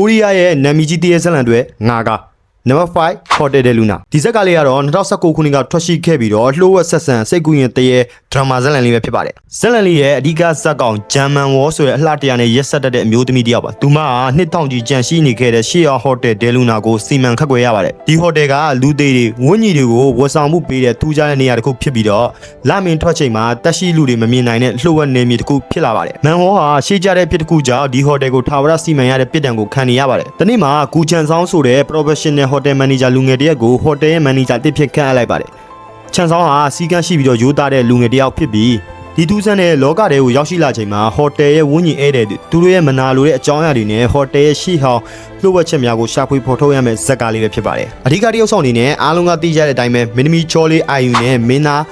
ကိုရီးယားရဲ့နာမည်ကြီးတရေဇလန်တွေငါက နံပါတ်5 Hotel de Luna ဒီဇက်ကလေးကတော့2019ခုနှစ်ကထွက်ရှိခဲ့ပြီးတော့လှိုးဝက်ဆက်ဆန်စိတ်ကူးရင်တရေဒရမာဇက်လန်လေးပဲဖြစ်ပါတယ်ဇက်လန်လေးရဲ့အဓိကဇက်ကောင်ဂျမ်မန်ဝေါ်ဆိုတဲ့အလှတရားနဲ့ရက်ဆက်တတ်တဲ့အမျိုးသမီးတစ်ယောက်ပါသူမကနှစ်ထောင်ကြီးကြန့်ရှိနေခဲ့တဲ့ရှေးအောင်ဟိုတယ်ဒဲလူနာကိုစီမံခန့်ခွဲရပါတယ်ဒီဟိုတယ်ကလူသေးတွေဝန်းကြီးတွေကိုဝတ်ဆောင်မှုပေးတဲ့ထူးခြားတဲ့နေရာတစ်ခုဖြစ်ပြီးတော့လမင်ထွက်ချိန်မှာတက်ရှိလူတွေမမြင်နိုင်တဲ့လှိုးဝက်နေမြေတစ်ခုဖြစ်လာပါတယ်မန်ဝေါ်ဟာရှေးကြတဲ့ဖြစ်တစ်ခုကြောင့်ဒီဟိုတယ်ကိုထာဝရစီမံရတဲ့ပြည်တံကိုခံနေရပါတယ်ဒီနေ့မှာကူချန်ဆောင်ဆိုတဲ့ professional hotel manager လူငယ်တစ်ယောက်ကိုဟိုတယ်ရဲ့ manager တစ်ဖြစ်ခန့်အပ်လိုက်ပါတယ်ချန်ဆောင်ဟာစီကန်းရှိပြီးတော့ရိုးသားတဲ့လူငယ်တစ်ယောက်ဖြစ်ပြီးဒီတူးဆန်းတဲ့လောကထဲကိုရောက်ရှိလာချိန်မှာဟိုတယ်ရဲ့ဝန်းကျင်ဧည့်သည်သူတို့ရဲ့မနာလိုတဲ့အကြောင်းအရာတွေနဲ့ဟိုတယ်ရဲ့ရှိဟောင်းလှုပ်ဝက်ချက်များကိုရှာဖွေဖော်ထုတ်ရမယ့်ဇက်ကားလေးပဲဖြစ်ပါတယ်အဓိကတရုပ်ဆောင်အနေနဲ့အားလုံးကသိကြတဲ့အတိုင်းပဲမင်းသမီးချောလေးအာယူနဲ့မင်းသား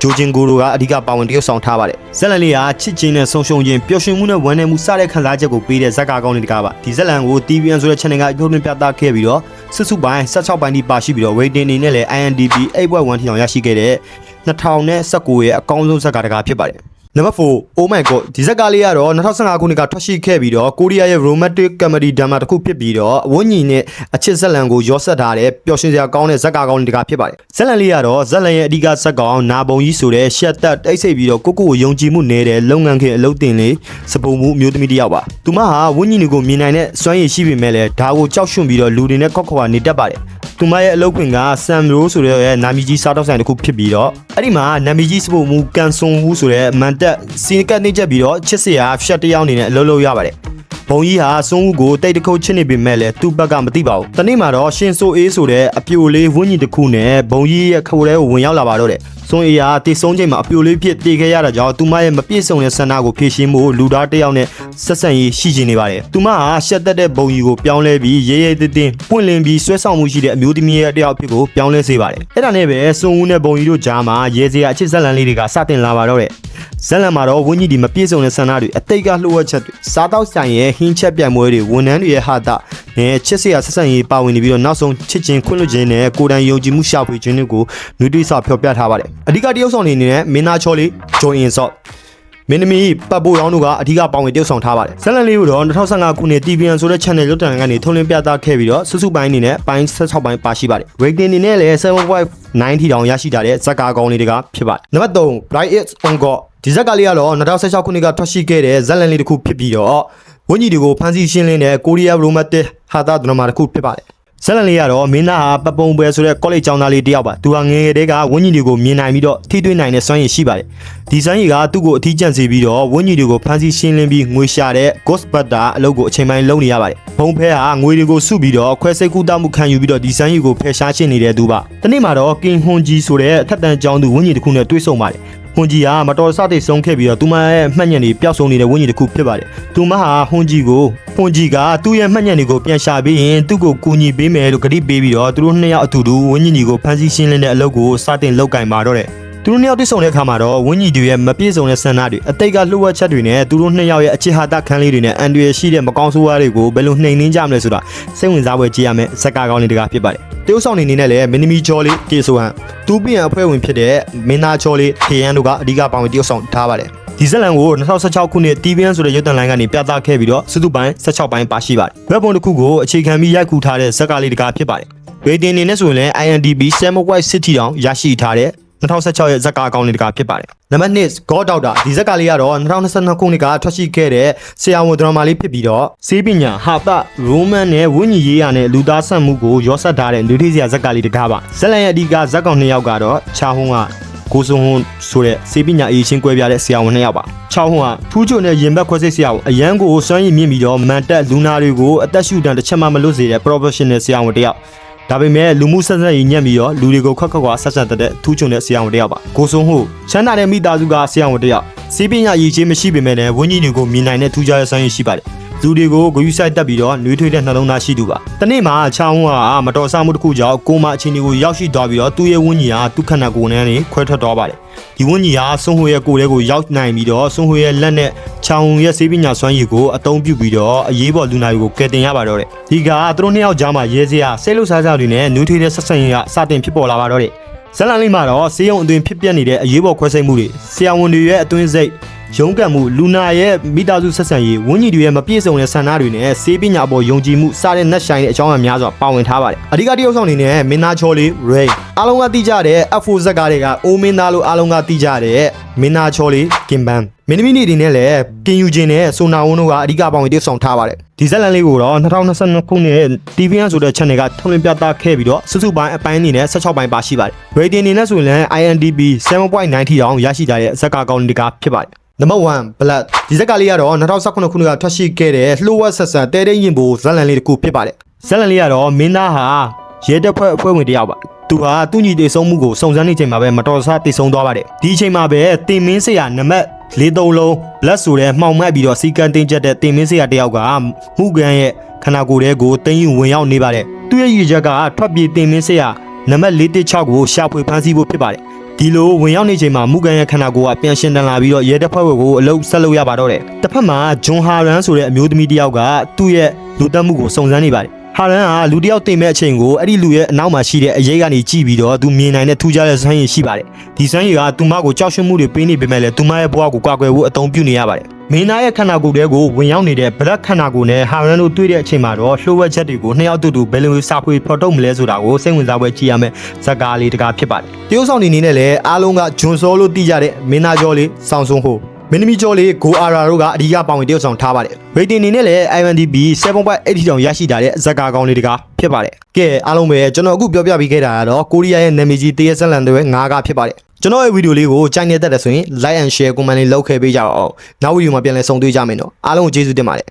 ဂျိုဂျင်ကိုတို့ကအဓိကပါဝင်တရုပ်ဆောင်ထားပါတယ်ဇက်လန်လေးကချစ်ချင်းနဲ့ဆုံရှုံချင်းပျော်ရွှင်မှုနဲ့ဝမ်းနည်းမှုစတဲ့ခံစားချက်ကိုပေးတဲ့ဇက်ကားကောင်းလေးတကားပါဒီဇက်လန်ကို TVN ဆိုတဲ့ channel ကထုတ်လွှင့်ပြသခဲ့ပြီးတော့ စစ်စုပိုင်း16ပိုင်းဒီပါရှိပြီးတော့ rating အနေနဲ့လည်း IMDb 8.1ထိအောင်ရရှိခဲ့တဲ့2019ရဲ့အကောင်းဆုံးဇက်ကားတကားဖြစ်ပါတယ် နံပါတ်4 Oh my god ဒီဇက်ကားလေးကတော့2015ခုနှစ်ကထွက်ရှိခဲ့ပြီးတော့ကိုရီးယားရဲ့ romantic comedy drama တစ်ခုဖြစ်ပြီးတော့ဝန်းညီနဲ့အချစ်ဇက်လန်ကိုရောဆက်ထားတဲ့ပျော်ရွှင်စရာကောင်းတဲ့ဇက်ကားကောင်းလေးတကားဖြစ်ပါတယ်ဇက်လန်လေးကတော့ဇက်လန်ရဲ့အဓိကဇက်ကောင်နာဘုံကြီးဆိုတဲ့ရှက်တက်တိတ်ဆိတ်ပြီးတော့ကိုကိုကိုယုံကြည်မှုနေတဲ့လုပ်ငန်းခင်အလုပ်တင်လေးစပုံမှုအမျိုးသမီးတစ်ယောက်ပါသူမဟာဝန်းညီကိုမြင်နိုင်တဲ့စွမ်းရည်ရှိပေမဲ့လည်းဒါကိုကြောက်ရွံ့ပြီးတော့လူတွေနဲ့ကောက်ခွာနေတတ်ပါတယ် သူမရဲ့အလုပ်ခွင်ကဆမ်ရိုးဆိုတဲ့နာမည်ကြီးစားတောက်ဆိုင်တစ်ခုဖြစ်ပြီးတော့အဲ့ဒီမှာနာမည်ကြီးစပုံမှုကန်ဆွန်ဝူဆိုတဲ့မန်တက်စီကတ်နေချက်ပြီးတော့ချစ်စရာဖြတ်တယောက်အနေနဲ့အလုပ်လုပ်ရပါတယ် ဘုံကြီးဟာစွန်းဦးကိုတိတ်တခုတ်ချစ်နေပေမဲ့လည်းသူ့ဘက်ကမသိပါဘူး။တနေ့မှာတော့ရှင်ဆိုအေးဆိုတဲ့အပြိုလေးဝင်းကြီးတစ်ခုနဲ့ဘုံကြီးရဲ့ခဝဲကိုဝင်ရောက်လာပါတော့တယ်။စွန်းအေးဟာတိတ်ဆုံးချိန်မှာအပြိုလေးဖြစ်တည်ခဲ့ရတာကြောင့်သူမရဲ့မပြည့်စုံတဲ့ဆန္ဒကိုဖြည့်ရှင်းဖို့လူသားတစ်ယောက်နဲ့ဆက်ဆံရေးရှိနေနေပါတယ်။သူမဟာရှက်တက်တဲ့ဘုံကြီးကိုပြောင်းလဲပြီးရဲရဲတင်းတင်းပွင့်လင်းပြီးဆွဲဆောင်မှုရှိတဲ့အမျိုးသမီးရဲ့တစ်ယောက်ဖြစ်ကိုပြောင်းလဲစေပါတယ်။အဲ့ဒါနဲ့ပဲစွန်းဦးနဲ့ဘုံကြီးတို့ကြားမှာရဲစရာအချစ်ဇက်လန်လေးတွေကစတင်လာပါတော့တယ်။ ဇက်လန်မှာတော့ဝင်းကြီးဒီမပြည့်စုံတဲ့ဆန္ဒတွေအတိတ်ကလှုပ်ဝက်ချက်တွေစားတော့ဆိုင်ရဲ့ဟင်းချက်ပြိုင်ပွဲတွေဝန်ထမ်းတွေရဲ့ဟာတာနဲ့ချစ်စရာဆက်ဆံရေးပါဝင်နေပြီးတော့နောက်ဆုံးချစ်ချင်းခွင့်လွှတ်ခြင်းနဲ့ကိုယ်တိုင်ယုံကြည်မှုရှာဖွေခြင်းတွေကိုနွေးထွေးစွာဖော်ပြထားပါတယ်။အဓိကတရုပ်ဆောင်နေနေတဲ့မင်းသားချောလေးဂျွန်အင်ဆော့မင်းသမီးပတ်ပိုးရောင်းတို့ကအဓိကပါဝင်တရုပ်ဆောင်ထားပါတယ်။ဇက်လန်လေးကိုတော့2015ခုနှစ် TVN ဆိုတဲ့ channel လွတ်တန်ကနေထုတ်လင်းပြသခဲ့ပြီးတော့စုစုပိုင်းအနေနဲ့ပိုင်း16ပိုင်းပါရှိပါတယ်။ rating အနေနဲ့လည်း7.9ထီတောင်ရရှိထားတဲ့ဇက်ကားကောင်းလေးတွေကဖြစ်ပါတယ်။နံပါတ်3 Bright It On God ဒီဇက်ကလေးကတော့2016ခုနှစ်ကထွက်ရှိခဲ့တဲ့ဇက်လန်လေးတစ်ခုဖြစ်ပြီးတော့ဝင်းကြီးတွေကိုဖမ်းဆီးရှင်းလင်းတဲ့ကိုရီးယားရိုမတ်တစ်ဟာတာဒရမာတစ်ခုဖြစ်ပါတယ်။ဇက်လန်လေးကတော့မင်းသားဟာပပုံပွဲဆိုတဲ့ college ကျောင်းသားလေးတစ်ယောက်ပါ။သူဟာငယ်ငယ်တည်းကဝင်းကြီးတွေကိုမြင်နိုင်ပြီးတော့ထိတွေ့နိုင်တဲ့စွမ်းရည်ရှိပါတယ်။ဒီစွမ်းရည်ကသူ့ကိုအထီးကျန်စေပြီးတော့ဝင်းကြီးတွေကိုဖမ်းဆီးရှင်းလင်းပြီးငွေရှာတဲ့ Ghostbuster အလုပ်ကိုအချိန်ပိုင်းလုပ်နေရပါတယ်။ဘုံဖဲဟာငွေတွေကိုစုပြီးတော့ခွဲစိတ်ကူတာမှုခံယူပြီးတော့ဒီစွမ်းရည်ကိုဖယ်ရှားရှင်းနေတဲ့သူပါ။တနေ့မှာတော့ကင်ဟွန်ဂျီဆိုတဲ့အထက်တန်းကျောင်းသူဝင်းကြီးတစ်ခုနဲ့တွေ့ဆုံပါတယ်။ ဟွန်ဂျီဟာမတော်တဆတိတ်ဆုံးခဲ့ပြီးတော့သူမရဲ့မှတ်ညံတွေပျောက်ဆုံးနေတဲ့ဝင်းကြီးတစ်ခုဖြစ်ပါတယ်။သူမဟာဟွန်ဂျီကိုဟွန်ဂျီကသူ့ရဲ့မှတ်ညံတွေကိုပြန်ရှာပြီးရင်သူ့ကိုကူညီပေးမယ်လို့ကတိပေးပြီးတော့သူတို့နှစ်ယောက်အတူတူဝင်းကြီးကိုဖမ်းဆီးရှင်းလင်းတဲ့အလုပ်ကိုစတင်လုပ်ကင်ပါတော့တယ်။ သူတို့နှစ်ယောက်တွေ့ဆုံတဲ့အခါမှာတော့ဝင်းကြီးတွေရဲ့မပြည့်စုံတဲ့ဆန္ဒတွေအတိတ်ကလှုပ်ဝက်ချက်တွေနဲ့သူတို့နှစ်ယောက်ရဲ့အချစ်ဟာတခန်းလေးတွေနဲ့အန်ဒရီရှိတဲ့မကောင်းဆိုးဝါးတွေကိုဘယ်လိုနှိမ်နင်းကြမလဲဆိုတာစိတ်ဝင်စားဖွယ်ကြည့်ရမယ်ဇက်ကာကောင်းလေးတကားဖြစ်ပါတယ်။တရုတ်ဆောင်နေနေနဲ့လည်းမင်းသမီးချောလေးကေဆိုဟန်သူပြန်အဖွဲ့ဝင်ဖြစ်တဲ့မင်းသားချောလေးထေယန်တို့ကအဓိကပါဝင်တရုတ်ဆောင်ထားပါတယ်။ဒီဇက်လန်ကို2016ခုနှစ် TVN ဆိုတဲ့ရုပ်သံလိုင်းကနေပြသခဲ့ပြီးတော့စုစုပိုင်း16ပိုင်းပါရှိပါတယ်။ဝက်ပုံတစ်ခုကိုအခြေခံပြီးရိုက်ကူထားတဲ့ဇက်ကလေးတကားဖြစ်ပါတယ်။ rating အနေနဲ့ဆိုရင်လည်း IMDb 7.6 City တောင်ရရှိထားတဲ့ 2016ရဲ့ဇက်ကားအကောင့်လေးတကားဖြစ်ပါတယ်။နံပါတ်1 God Doctor ဒီဇက်ကလေးကတော့2022ခုနှစ်ကထွက်ရှိခဲ့တဲ့ဆရာဝန်ဒရမာလေးဖြစ်ပြီးတော့စေးပညာဟာတာရိုမန်နဲ့ဝိညာဉ်ရေးရနဲ့လူသားဆန့်မှုကိုရောစပ်ထားတဲ့လူထိစရာဇက်ကလေးတကားပါ။ဇက်လန်ရဲ့အဓိကဇက်ကောင်နှစ်ယောက်ကတော့ချာဟွန်းကကိုစုံဟွန်းဆိုတဲ့စေပညာအရေးချင်းကွဲပြားတဲ့ဆရာဝန်နှစ်ယောက်ပါ။ချောင်းဟွန်းကထူးချွန်တဲ့ရင်ဘတ်ခွဲစိတ်ဆရာဝန်အရန်ကိုစွမ်းရည်မြင့်ပြီးတော့မန်တက်လူနာတွေကိုအသက်ရှူတန်တစ်ချက်မှမလွတ်စေတဲ့ professional ဆရာဝန်တစ်ယောက် ဒါပေမဲ့လူမှုဆက်ဆက်ရေးညံ့ပြီးတော့လူတွေကိုခွက်ခွက်ခွာဆက်ဆက်တဲ့ထူးချွန်တဲ့ဆရာဝန်တစ်ယောက်ပါကိုစုံဟွန်းချမ်းသာတဲ့မိသားစုကဆရာဝန်တစ်ယောက်စေပညာအရေးချင်းမရှိပေမဲ့လည်းဝင်းကြီးတွေကိုမြင်နိုင်တဲ့ထူးခြားတဲ့စွမ်းရည်ရှိပါတယ် လူတွေကိုဂရုစိုက်တက်ပြီးတော့နှွေးထွေးတဲ့နှလုံးသားရှိသူပါ။တနေ့မှာချောင်းဝါမတော်ဆမှုတစ်ခုကြောင့်ကိုမအချင်းတွေကိုရောက်ရှိသွားပြီးတော့သူ့ရဲ့ဝန်းကြီးဟာသူ့ခန္ဓာကိုယ်နဲ့နေခွဲထွက်သွားပါတယ်။ဒီဝန်းကြီးဟာဆွန်ဟွေရဲ့ကိုယ်လေးကိုရောက်နိုင်ပြီးတော့ဆွန်ဟွေရဲ့လက်နဲ့ချောင်းရဲ့စေးပညာစွမ်းရည်ကိုအသုံးပြုပြီးတော့အရေးပေါ်လူနာတွေကိုကယ်တင်ရပါတော့တယ်။ဒီကသူတို့နှစ်ယောက်ကြားမှာရဲစရာဆဲလို့စားကြတွေနဲ့နှွေးထွေးတဲ့ဆက်ဆံရေးကစတင်ဖြစ်ပေါ်လာပါတော့တယ်။ဇလန်လေးမှာတော့စေယုံအသွင်ဖြစ်ပျက်နေတဲ့အရေးပေါ်ခွဲစိတ်မှုတွေဆရာဝန်တွေရဲ့အတွင်းစိတ် ရုန်းကန်မှုလူနာရဲ့မိသားစုဆက်ဆံရေးဝန်းကြီးတွေရဲ့မပြည့်စုံတဲ့ဆန္ဒတွေနဲ့စေးပညာအပေါ်ယုံကြည်မှုစတဲ့နက်ဆိုင်တဲ့အကြောင်းအရာများစွာပါဝင်ထားပါတယ်အဓိကတရုပ်ဆောင်အနေနဲ့မင်းသားချောလေး Ray အားလုံးကသိကြတဲ့ F4 ဇက်ကားတွေကအိုးမင်းသားလို့အားလုံးကသိကြတဲ့မင်းသားချောလေး Kimban မင်းသမီးနေတွေနဲ့လည်းပြင်ယူခြင်းနဲ့ဆိုနာဝန်းတို့ကအဓိကပါဝင်တရုပ်ဆောင်ထားပါတယ်ဒီဇက်လန်လေးကိုတော့2022ခုနှစ် TVN ဆိုတဲ့ channel ကထုတ်လွှင့်ပြသခဲ့ပြီးတော့စုစုပိုင်းအပိုင်းအနေနဲ့16ပိုင်းပါရှိပါတယ် rating အနေနဲ့ဆိုရင်လည်း INDB 7.9ထိအောင်ရရှိကြတဲ့ဇက်ကာကောင်းတွေကဖြစ်ပါတယ် နံပါတ်1 blood ဒီဇက်ကလေးကတော့2019ခုနှစ်ကထွက်ရှိခဲ့တဲ့လှိုးဝက်ဆက်ဆန်တဲတဲ့ရင်ပိုဇက်လန်လေးတစ်ခုဖြစ်ပါတယ်ဇက်လန်လေးကတော့မင်းသားဟာရဲတပ်ဖွဲ့အဖွဲ့ဝင်တစ်ယောက်ပါသူဟာသူ့ညီတေဆုံးမှုကိုစုံစမ်းနေချိန်မှာပဲမတော်တဆတေဆုံးသွားပါတယ်ဒီအချိန်မှာပဲတင်မင်းစရာနံပါတ်လေးသုံးလုံး blood ဆိုတဲ့မှောင်မှတ်ပြီးတော့စီကံတင်ချက်တဲ့တင်မင်းစရာတစ်ယောက်ကမှုကန်ရဲ့ခန္ဓာကိုယ်ထဲကိုတင်းယူဝင်ရောက်နေပါတယ်သူ့ရဲ့ရည်ချက်ကထွက်ပြေးတင်မင်းစရာနံပါတ်416ကိုရှာဖွေဖမ်းဆီးဖို့ဖြစ်ပါတယ် ဒီလိုဝင်ရောက်နေချိန်မှာမူကန်ရဲ့ခန္ဓာကိုယ်ကပြန်ရှင်တန်လာပြီးတော့ရဲတပ်ဖွဲ့ကိုအလုပ်ဆက်လုပ်ရပါတော့တယ်။တစ်ဖက်မှာဂျွန်ဟာရန်ဆိုတဲ့အမျိုးသမီးတစ်ယောက်ကသူ့ရဲ့လူတက်မှုကိုစုံစမ်းနေပါတယ်။ ဟာရန်ကလူတစ်ယောက်တင်မဲ့အချိန်ကိုအဲ့ဒီလူရဲ့အနောက်မှာရှိတဲ့အရေးကနေကြည့်ပြီးတော့သူမြင်နိုင်တဲ့ထူးခြားတဲ့စွမ်းရည်ရှိပါတယ်။ဒီစွမ်းရည်ကသူမကိုကြောက်ရွံ့မှုတွေပေးနေပေမဲ့လည်းသူမရဲ့ဘဝကိုကွာကွယ်ဖို့အသုံးပြုနေရပါတယ်။မင်းသားရဲ့ခန္ဓာကိုယ်တွေကိုဝင်ရောက်နေတဲ့ဗလက်ခန္ဓာကိုယ်နဲ့ဟာရန်တို့တွေ့တဲ့အချိန်မှာတော့လှိုးဝက်ချက်တွေကိုနှစ်ယောက်တူတူဘယ်လိုစာဖွေဖော်ထုတ်မလဲဆိုတာကိုစိတ်ဝင်စားပွဲကြည့်ရမယ်ဇာတ်ကားလေးတကားဖြစ်ပါတယ်။တရုတ်ဆောင်နေနေနဲ့လည်းအားလုံးကဂျွန်စောလို့သိကြတဲ့မင်းသားကျော်လေးဆောင်းဆုံးဟို မင်းသမီးကျော်လေးဂိုအာရာတို့ကအဓိကပါဝင်တရုတ်ဆောင်ထားပါတယ်။ rating အနေနဲ့လည်း IMDb 7.8တောင်ရရှိတာတဲ့ဇာတ်ကားကောင်းလေးတကားဖြစ်ပါတယ်။ကဲအားလုံးပဲကျွန်တော်အခုပြောပြပေးခဲ့တာကတော့ကိုရီးယားရဲ့နာမည်ကြီးတရက်ဆက်လန်တွေငါးကားဖြစ်ပါတယ်။ကျွန်တော်ရဲ့ဗီဒီယိုလေးကိုကြိုက်နေတတ်တယ်ဆိုရင် like and share comment လေးလုပ်ခဲ့ပေးကြပါဦး။နောက်ဗီဒီယိုမှာပြန်လည်ဆုံတွေ့ကြမယ်နော်။အားလုံးကိုကျေးဇူးတင်ပါတယ်